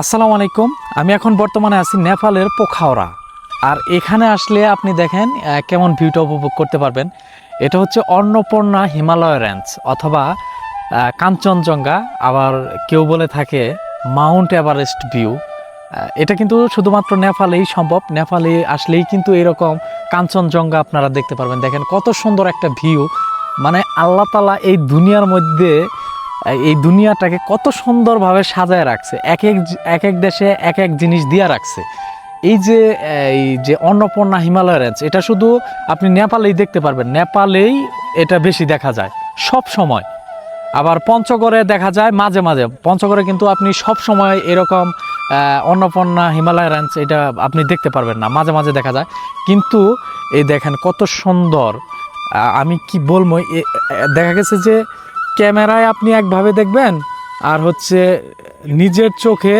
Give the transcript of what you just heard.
আসসালামু আলাইকুম। আমি এখন বর্তমানে আছি নেপালের পোখাওরা আর এখানে আসলে আপনি দেখেন কেমন ভিউটা উপভোগ করতে পারবেন। এটা হচ্ছে অন্নপূর্ণা হিমালয় রেঞ্জ অথবা কাঞ্চনজঙ্ঘা, আবার কেউ বলে থাকে মাউন্ট এভারেস্ট ভিউ। এটা কিন্তু শুধুমাত্র নেপালেই সম্ভব। নেপালে আসলেই কিন্তু এরকম কাঞ্চনজঙ্ঘা আপনারা দেখতে পারবেন। দেখেন কত সুন্দর একটা ভিউ। মানে আল্লাহ তালা এই দুনিয়ার মধ্যে এই দুনিয়াটাকে কত সুন্দরভাবে সাজায় রাখছে, এক এক এক এক দেশে এক এক জিনিস দিয়ে রাখছে। এই যে এই যে অন্নপূর্ণা হিমালয় রেঞ্জ এটা শুধু আপনি নেপালেই দেখতে পারবেন, নেপালেই এটা বেশি দেখা যায়, সব সময়। আবার পঞ্চগড়ে দেখা যায় মাঝে মাঝে, পঞ্চগড়ে কিন্তু আপনি সব সময় এরকম অন্নপূর্ণা হিমালয় রেঞ্জ এটা আপনি দেখতে পারবেন না, মাঝে মাঝে দেখা যায়। কিন্তু এই দেখেন কত সুন্দর আমি কি বলব দেখা গেছে যে ক্যামেরায় আপনি একভাবে দেখবেন আর হচ্ছে নিজের চোখে